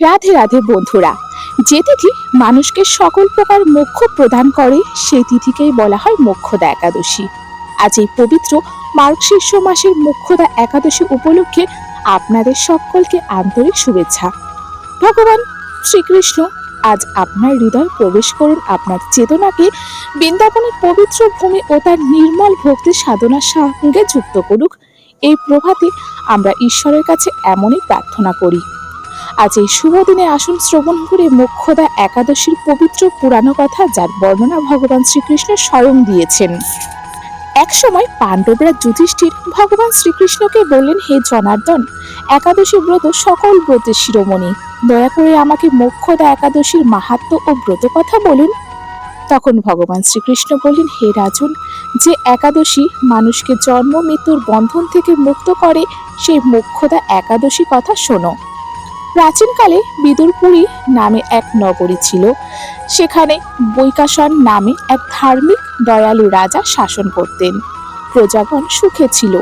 রাধে রাধে বন্ধুরা, যে তিথি মানুষকে সকল প্রকার মোক্ষ প্রদান করে, সেই তিথিকেই বলা হয় মোক্ষদা একাদশী। আজ এই পবিত্র মার্গশীর্ষ মাসের মোক্ষদা একাদশী উপলক্ষে আপনাদের সকলকে আন্তরিক শুভেচ্ছা। ভগবান শ্রীকৃষ্ণ আজ আপনার হৃদয় প্রবেশ করুন আপনার চেতনাকে বৃন্দাবনের পবিত্র ভূমি ও তার নির্মল ভক্তি সাধনার সঙ্গে যুক্ত করুক। এই প্রভাতে আমরা ঈশ্বরের কাছে এমনই প্রার্থনা করি। আজ এই শুভ দিনে আসুন শ্রবণ করে মোক্ষদা একাদশীর পবিত্র পুরানো কথা যার বর্ণনা ভগবান শ্রীকৃষ্ণ স্বয়ং দিয়েছেন। এক সময় পাণ্ডবরা যুধিষ্ঠির ভগবান শ্রীকৃষ্ণকে বললেন, হে জনার্দন, একাদশী ব্রত সকল ব্রতের শিরোমণি, দয়া করে আমাকে মোক্ষদা একাদশীর মাহাত্ম ও ব্রত কথা বলুন। তখন ভগবান শ্রীকৃষ্ণ বললেন, হে রাজন, যে একাদশী মানুষকে জন্ম, মৃত্যুর বন্ধন থেকে মুক্ত করে, সেই মোক্ষদা একাদশী কথা শোনো। প্রাচীনকালে বিদুরপুরী নামে এক নগরী ছিল। সেখানে বৈকাসন নামে এক ধার্মিক দয়ালু রাজা শাসন করতেন। প্রজাগণ সুখে ছিল।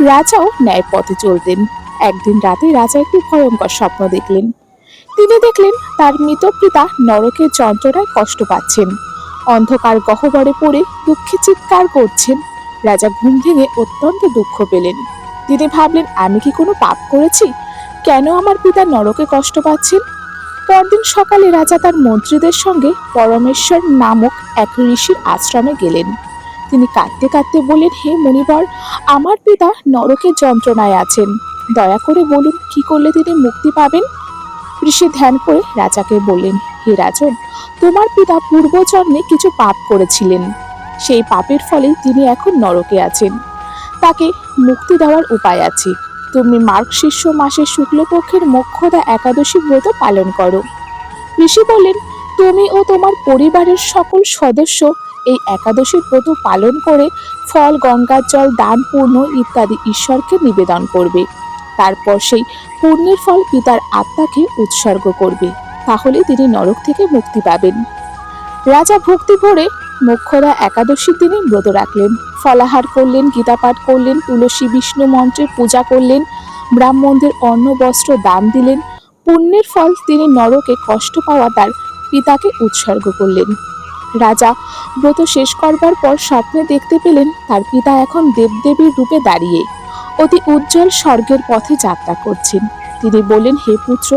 রাজাও ন্যায় পথে চলতেন। একদিন রাতে রাজা একটি ভয়ঙ্কর স্বপ্ন দেখলেন। তিনি দেখলেন তার মৃত পিতা নরকের যন্ত্রণায় কষ্ট পাচ্ছেন। অন্ধকার গহ্বরে পড়ে দুঃখে চিৎকার করছেন। রাজা ঘুম ভেঙে অত্যন্ত দুঃখ পেলেন। তিনি ভাবলেন, আমি কি কোনো পাপ করেছি? কেন আমার পিতা নরকে কষ্ট পাচ্ছেন? পরদিন সকালে রাজা তার মন্ত্রীদের সঙ্গে পরমেশ্বর নামক এক ঋষির আশ্রমে গেলেন। তিনি কাঁদতে কাঁদতে বললেন, হে মণিবর, আমার পিতা নরকের যন্ত্রণায় আছেন। দয়া করে বলুন, কি করলে তিনি মুক্তি পাবেন? ঋষি ধ্যান করে রাজাকে বললেন, হে রাজন, তোমার পিতা পূর্বজন্মে কিছু পাপ করেছিলেন। সেই পাপের ফলে তিনি এখন নরকে আছেন। তাকে মুক্তি দেওয়ার উপায় আছে। তুমি মার্গশীর্ষ মাসের শুক্লপক্ষের মোক্ষদা একাদশী ব্রত পালন করো। ঋষি বলেন তুমি ও তোমার পরিবারের সকল সদস্য এই একাদশী ব্রত পালন করে ফল গঙ্গার জল, দান পূর্ণ ইত্যাদি ঈশ্বরকে নিবেদন করবে। তারপর সেই পুণ্যের ফল পিতার আত্মাকে উৎসর্গ করবে। তাহলে তিনি নরক থেকে মুক্তি পাবেন। রাজা ভক্তি ভরে মোক্ষদা একাদশীর দিনে ব্রত রাখলেন। ফলাহার করলেন, গীতাপাঠ করলেন, তুলসী বিষ্ণু মন্ত্রের পূজা করলেন, ব্রাহ্মণদের অন্ন বস্ত্র দান দিলেন। পুণ্যের ফল তিনি নরকে কষ্ট পাওয়া তার পিতাকে উৎসর্গ করলেন। রাজা ব্রত শেষ করবার পর স্বপ্নে দেখতে পেলেন, তার পিতা এখন দেবদেবীর রূপে দাঁড়িয়ে অতি উজ্জ্বল স্বর্গের পথে যাত্রা করছেন। তিনি বললেন, হে পুত্র,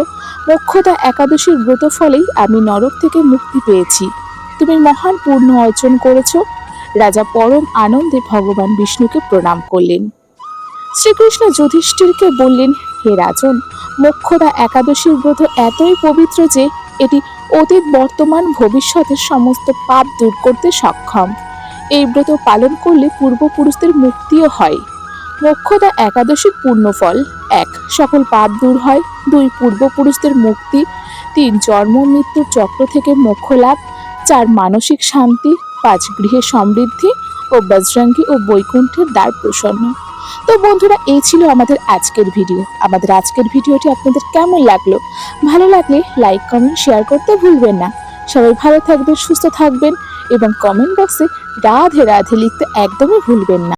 মোক্ষদা একাদশীর ব্রত ফলেই আমি নরক থেকে মুক্তি পেয়েছি। তুমি মহান পূর্ণ অর্জন করেছ রাজা পরম আনন্দে ভগবান বিষ্ণুকে প্রণাম করলেন। শ্রীকৃষ্ণ যুধিষ্ঠিরকে বললেন, হে রাজন, মোক্ষদা একাদশীর ব্রত এতই পবিত্র যে এটি অতীত বর্তমান ভবিষ্যতের সমস্ত পাপ দূর করতে সক্ষম। এই ব্রত পালন করলে পূর্বপুরুষদের মুক্তিও হয়। মোক্ষদা একাদশীর পূর্ণফল, এক, সকল পাপ দূর হয়, দুই, পূর্বপুরুষদের মুক্তি, তিন, জন্ম, মৃত্যুর চক্র থেকে মোক্ষ লাভ, চার, মানসিক শান্তি পাঁচ গৃহে সমৃদ্ধি ও বজরঙ্গী ও বৈকুণ্ঠের দ্বার প্রসন্ন। তো বন্ধুরা, এই ছিল আমাদের আজকের ভিডিও। আমাদের আজকের ভিডিওটি আপনাদের কেমন লাগল? ভালো লাগলে লাইক কমেন্ট শেয়ার করতে ভুলবেন না। সবাই ভালো থাকবেন, সুস্থ থাকবেন এবং কমেন্ট বক্সে রাধে রাধে লিখতে একদমই ভুলবেন না।